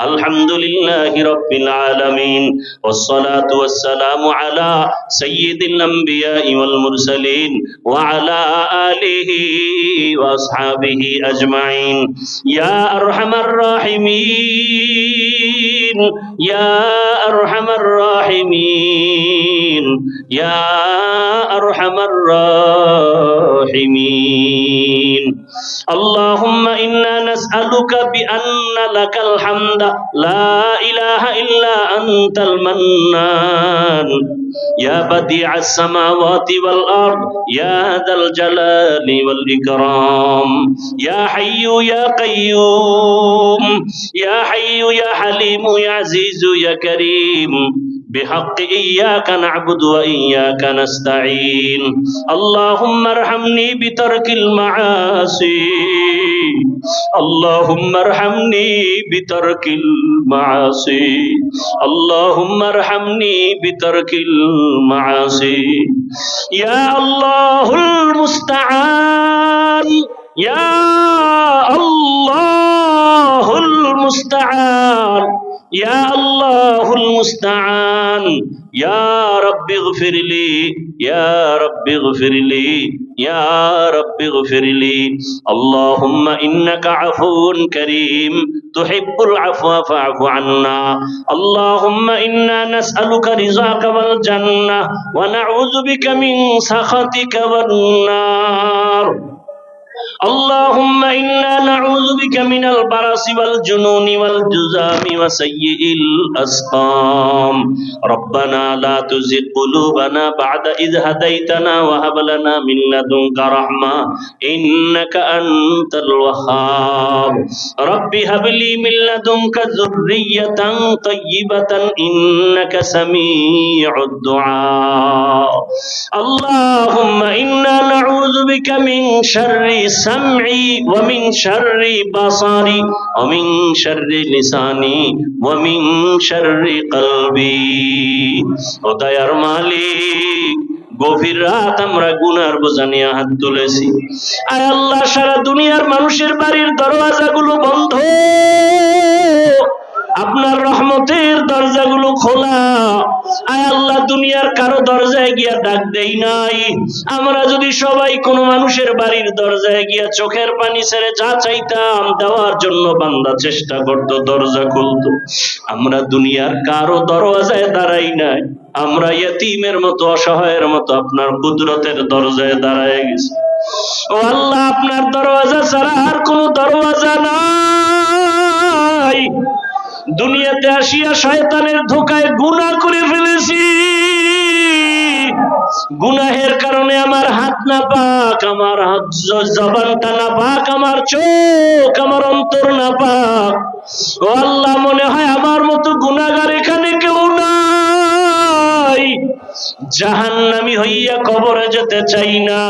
الحمد لله رب العالمين والصلاة والسلام على سيد الأنبياء والمرسلين وعلى آله وأصحابه أجمعين يا أرحم الراحمين يا أرحم الراحمين يا أرحم الراحمين. اللهم إنا نسألك بأن لك الحمد لا إله إلا أنت المنان. يا بديع السماوات والأرض يا ذا الجلال والإكرام. يا حي يا قيوم يا حي يا حليم يا عزيز يا كريم بحق إياك نعبد وإياك نستعين اللهم ارحمني بترك المعاصي اللهم ارحمني بترك المعاصي اللهم ارحمني بترك المعاصي يا الله المستعان يا يا الله المستعان. يا رب اغفر لي. يا رب اغفر لي. يا رب اغفر لي. اللهم إنك عفو كريم. تحب العفو فاعف عنا. اللهم إنا نسألك رضاك والجنة ونعوذ بك من سخطك والنار. اللهم إنا نعوذ بك من البرص والجنون والجزام وسيء الأسقام ربنا لا تزغ قلوبنا بعد إذ هديتنا وهب لنا من لدنك رحمة إنك أنت الوهاب رب هب لي من لدنك ذرية طيبة إنك سميع الدعاء اللهم إنا نعوذ بك من شر سمعي ومن شر بصري ومن شر لساني ومن شر قلبي ও দয়ার মালিক গভীর রাত আমরা গুনার বোঝা নিয়ে হাত তুলেছি আয় আল্লাহ সারা দুনিয়ার মানুষের বাড়ির দরওয়াজাগুলো বন্ধ আপনার রহমতের দরজাগুলো খোলা আয় আল্লাহ দুনিয়ার কারও দরজায় গিয়া ডাক দেই নাই। আমরা যদি সবাই কোনো মানুষের বাড়ির দরজায় গিয়া চোখের পানি ছেড়ে যা চাইতাম, দেওয়ার জন্য বান্দা চেষ্টা করতো, দরজা খুলতো। আমরা দুনিয়ার কারও দরওয়াজায় দাঁড়াই নাই। আমরা ইয়তিমের মতো, অসহায়ের মতো আপনার কুদরতের দরজায় দাঁড়ায় গেছি। ও আল্লাহ, আপনার দরওয়াজা ছাড়া আর কোনো দরওয়াজা নাই। দুনিয়াতে আসিয়া শয়তানের ধোকায় গুণা করে ফেলেছি। গুনাহের কারণে আমার হাত না পাক, আমার হাত জবানটা না পাক, আমার চোখ, আমার অন্তর না পাক। ও আল্লাহ, মনে হয় আমার মতো গুনাগার এখানে জাহান্নামি হইয়া কবরে যেতে চাই না।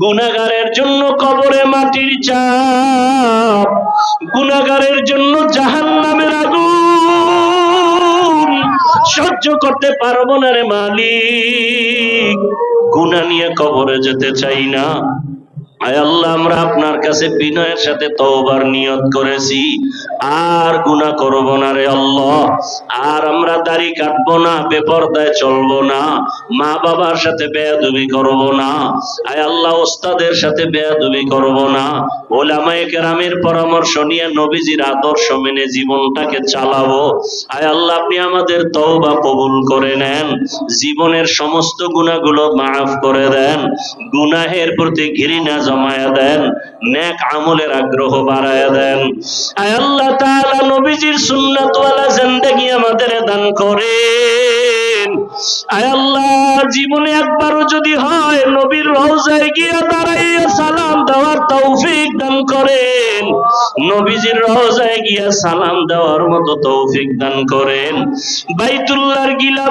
গুনাগারের জন্য কবরে মাটির চাপ। গুনাগারের জন্য জাহান্নামের আগুন। সহ্য করতে পারব না রে মালিক। গুনাহ নিয়ে কবরে যেতে চাই না। আয় আল্লাহ, আমরা আপনার কাছে বিনয়ের সাথে তওবার নিয়ত করেছি। আর গুনাহ করব না রে আল্লাহ। আর আমরা দাড়ি কাটবো না, বেপরদায় চলবো না মা বাবার সাথে বেয়াদবি করব না, আয় আল্লাহ, ওস্তাদের সাথে বেয়াদবি করব না। ওলামায়ে কেরামের পরামর্শ নিয়ে নবীজির আদর্শ মেনে জীবনটাকে চালাবো। আয় আল্লাহ, আপনি আমাদের তওবা কবুল করে নেন। জীবনের সমস্ত গুনাহগুলো মাফ করে দেন। গুনাহের প্রতি ঘৃণা জমায়া দেন, নেক আমলের আগ্রহ বাড়ায়া দেন। আয় আল্লাহ তাআলা নবীজির সুন্নাতওয়ালা জিন্দেগি আমাদের দান আল্লাহ, জীবনে একবারও যদি হয়, নবীর রওজায় গিয়া দাঁড়াইয়া সালাম দেওয়ার তৌফিক দান করেন। নবীজির রওজায় গিয়া সালাম দেওয়ার মতো তৌফিক দান করেন। বাইতুল্লাহর গিলা